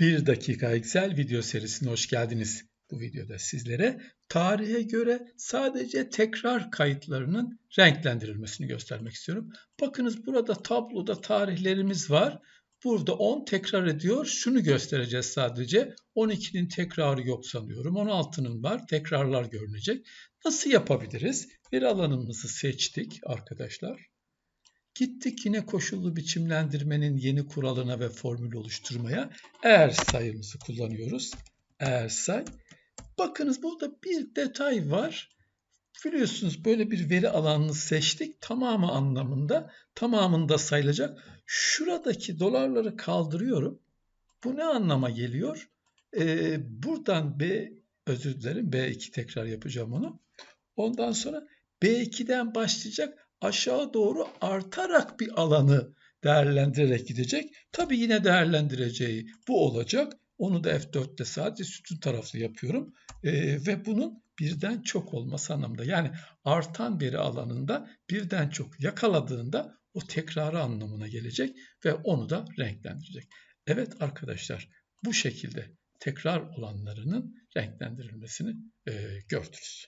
1 dakika Excel video serisine hoş geldiniz. Bu videoda sizlere tarihe göre sadece tekrar kayıtlarının renklendirilmesini göstermek istiyorum. Bakınız burada tabloda tarihlerimiz var. Burada 10 tekrar ediyor. Şunu göstereceğiz sadece. 12'nin tekrarı yok sanıyorum. 16'nın var. Tekrarlar görünecek. Nasıl yapabiliriz? Bir alanımızı seçtik arkadaşlar. Gittik yine koşullu biçimlendirmenin yeni kuralına ve formül oluşturmaya. Eğer sayımızı kullanıyoruz. Eğer say. Bakınız burada bir detay var. Biliyorsunuz böyle bir veri alanını seçtik. Tamamı anlamında, tamamında sayılacak. Şuradaki dolarları kaldırıyorum. Bu ne anlama geliyor? Ee, buradan B, özür dilerim B2 tekrar yapacağım onu. Ondan sonra B2'den başlayacak aşağı doğru artarak bir alanı değerlendirerek gidecek. Tabi yine değerlendireceği bu olacak. Onu da F4'te sadece sütun taraflı yapıyorum. ee, ve bunun birden çok olması anlamında. Yani artan veri alanında birden çok yakaladığında o tekrarı anlamına gelecek ve onu da renklendirecek. Evet arkadaşlar bu şekilde tekrar olanlarının renklendirilmesini e, gördünüz.